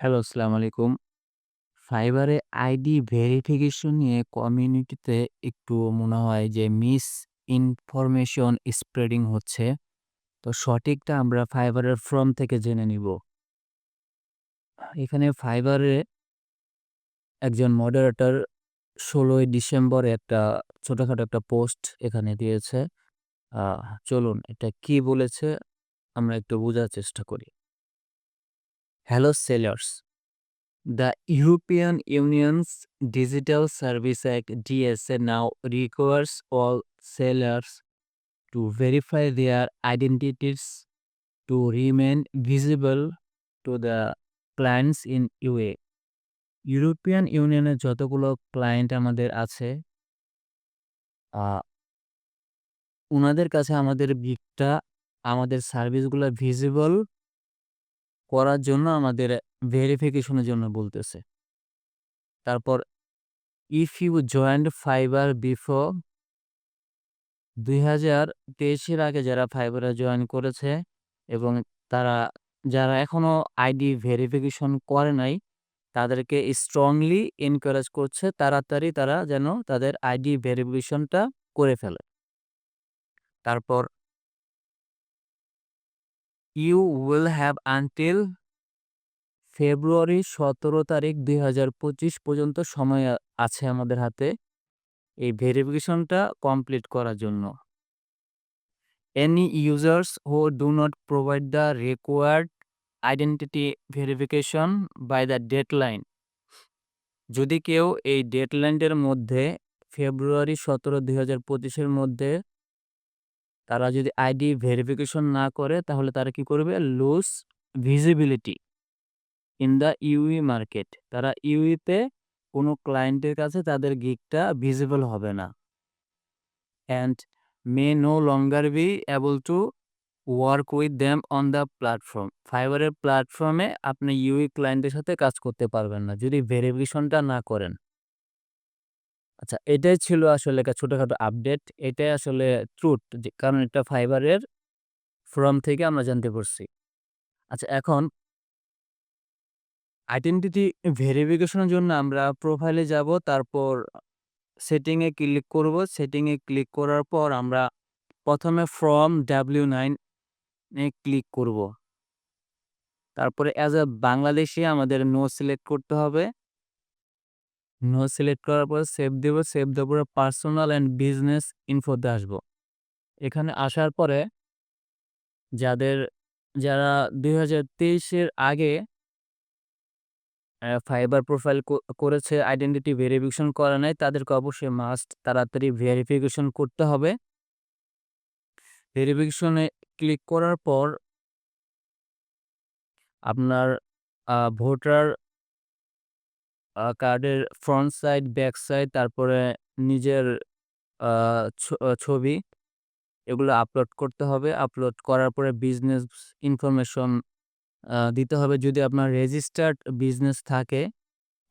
Hello, আসসালামু আলাইকুম। ফাইবারে আইডি ভেরিফিকেশন নিয়ে কমিউনিটিতে একটু মনে হয় যে মিস ইনফরমেশন স্প্রেডিং হচ্ছে। তো সঠিকটা আমরা ফাইবারের ফ্রম থেকে জেনে নিব। এখানে ফাইবারে একজন মডারেটর ১৬ই ডিসেম্বরে একটা ছোটখাটো একটা পোস্ট এখানে দিয়েছে। চলুন এটা কি বলেছে আমরা একটু বোঝার চেষ্টা করি। Hello sellers the European Union's digital service act DSA now requires all sellers to verify their identities to remain visible to the clients in EU European ইউনিয়নের যতগুলো ক্লায়েন্ট আমাদের আছে ওনাদের কাছে আমাদের বিটটা আমাদের সার্ভিসগুলো ভিজিবল করার জন্য আমাদের ভেরিফিকেশনের জন্য বলতেছে। তারপর if you joined Fiverr before ২০২৩ এর আগে যারা ফাইবারে জয়েন করেছে এবং তারা যারা এখনও আইডি ভেরিফিকেশন করে নাই, তাদেরকে স্ট্রংলি এনকারেজ করছে তাড়াতাড়ি তারা যেন তাদের আইডি ভেরিফিকেশনটা করে ফেলে। তারপর you will have until February ১৭ তারিখ ২০২৫ পর্যন্ত সময় আছে আমাদের হাতে এই ভেরিফিকেশনটা কমপ্লিট করার জন্য। Any users who do not provide the required identity verification by the deadline যদি কেউ এই ডেডলাইনের মধ্যে ফেব্রুয়ারি ১৭, ২০২৫ এর মধ্যে তারা যদি আইডি ভেরিফিকেশন না করে, তাহলে তারা কি করবে? Lose visibility in the EU market. তারা ইউইতে কোনো ক্লায়েন্টের কাছে তাদের গিগটা ভিজিবল হবে না। And may no longer be able to work with them on the platform. ফাইবারের প্ল্যাটফর্মে আপনি ইউই ক্লায়েন্টের সাথে কাজ করতে পারবেন না যদি ভেরিফিকেশনটা না করেন। আচ্ছা এটাই ছিল আসলে একটা ছোটখাটো আপডেট। এটাই আসলে ট্রুথ যে, কারণ এটা ফাইবারের ফ্রম থেকে আমরা জানতে পারছি। আচ্ছা এখন আইডেন্টিটি ভেরিফিকেশনের জন্য আমরা প্রোফাইলে যাব, তারপর সেটিংয়ে ক্লিক করব। সেটিংয়ে ক্লিক করার পর আমরা ১ম এ ফ্রম W9 এ ক্লিক করব। তারপরে অ্যাজ আ বাংলাদেশী আমাদের নো সিলেক্ট করতে হবে। নো সিলেক্ট করার পর সেভ দিব। সেভ দেওয়ার পরে পার্সোনাল অ্যান্ড বিজনেস ইনফোতে আসব। এখানে আসার পরে যাদের, যারা ২০২৩ এর আগে ফাইবার প্রোফাইল করেছে আইডেন্টিটি ভেরিফিকেশন করে নাই, তাদেরকে অবশ্যই মাস্ট তাড়াতাড়ি ভেরিফিকেশন করতে হবে। ভেরিফিকেশনে ক্লিক করার পর আপনার ভোটার কার্ডের ফ্রন্ট সাইড, ব্যাক সাইড তারপরে নিজের ছবি এগুলো আপলোড করতে হবে। আপলোড করার পরে বিজনেস ইনফরমেশন দিতে হবে। যদি আপনার রেজিস্টার্ড বিজনেস থাকে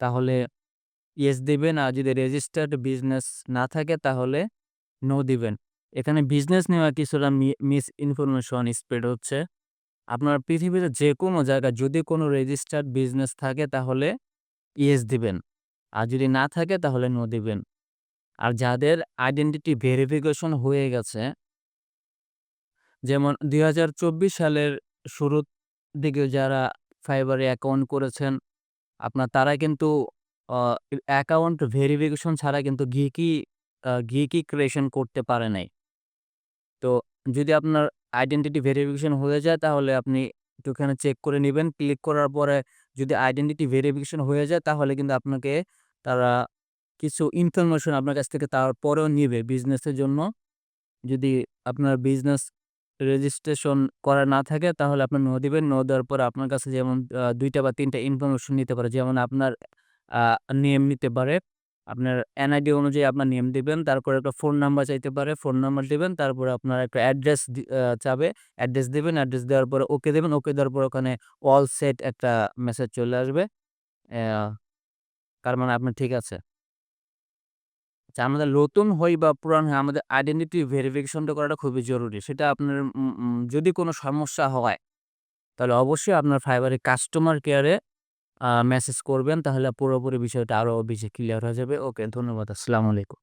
তাহলে ইয়েস দিবেন। আর যদি রেজিস্টার্ড বিজনেস না থাকে তাহলে নো দিবেন। এখানে বিজনেস নেওয়া কিছুটা মিস ইনফরমেশন স্প্রেড হচ্ছে। আপনার পৃথিবীতে যে কোনো জায়গায় যদি কোনো রেজিস্টার্ড বিজনেস থাকে তাহলে ইয়েস দিবেন। আর যদি না থাকে তাহলে নো দিবেন। আর যাদের আইডেন্টিটি ভেরিফিকেশন হয়ে গেছে যেমন ২০২৪ সালের শুরুর দিকে যারা ফাইবারে অ্যাকাউন্ট করেছেন, আপনার তারা কিন্তু অ্যাকাউন্ট ভেরিফিকেশন ছাড়া কিন্তু গিকি গিকি ক্রিয়েশন করতে পারে নাই। তো যদি আপনার আইডেন্টিটি ভেরিফিকেশন হয়ে যায় তাহলে আপনি একটু এখানে চেক করে নিবেন। ক্লিক করার পরে যদি আইডেন্টিটি ভেরিফিকেশন হয়ে যায়, তাহলে কিন্তু আপনাকে তারা কিছু ইনফরমেশন আপনার কাছ থেকে তারপরেও নিবে বিজনেসের জন্য। যদি আপনার বিজনেস রেজিস্ট্রেশন করা না থাকে, তাহলে আপনার নো দেবেন নো দেওয়ার পর আপনার কাছে যেমন দুইটা বা ৩ টা ইনফরমেশন নিতে পারে। যেমন আপনার নেম নিতে পারে। আপনার এনআইডি অনুযায়ী আপনার নেম দিবেন। তারপরে একটা ফোন নাম্বার চাইতে পারে। ফোন নাম্বার দিবেন। তারপরে আপনার একটা অ্যাড্রেস চাবে। অ্যাড্রেস দিবেন। অ্যাড্রেস দেওয়ার পরে ওকে দেবেন ওকে দেওয়ার পর ওখানে অল সেট একটা মেসেজ চলে আসবে। তার মানে আপনার ঠিক আছে। আচ্ছা আমাদের নতুন হই বা পুরান হই, আমাদের আইডেন্টিটি ভেরিফিকেশনটা করাটা খুবই জরুরি। সেটা আপনার যদি কোনো সমস্যা হয়, তাহলে অবশ্যই আপনার ফাইবারের কাস্টমার কেয়ারে মেসেজ করবেন তাহলে পুরোপুরি বিষয়টা আরও বেশি ক্লিয়ার হয়ে যাবে। ওকে ধন্যবাদ আসসালামু আলাইকুম।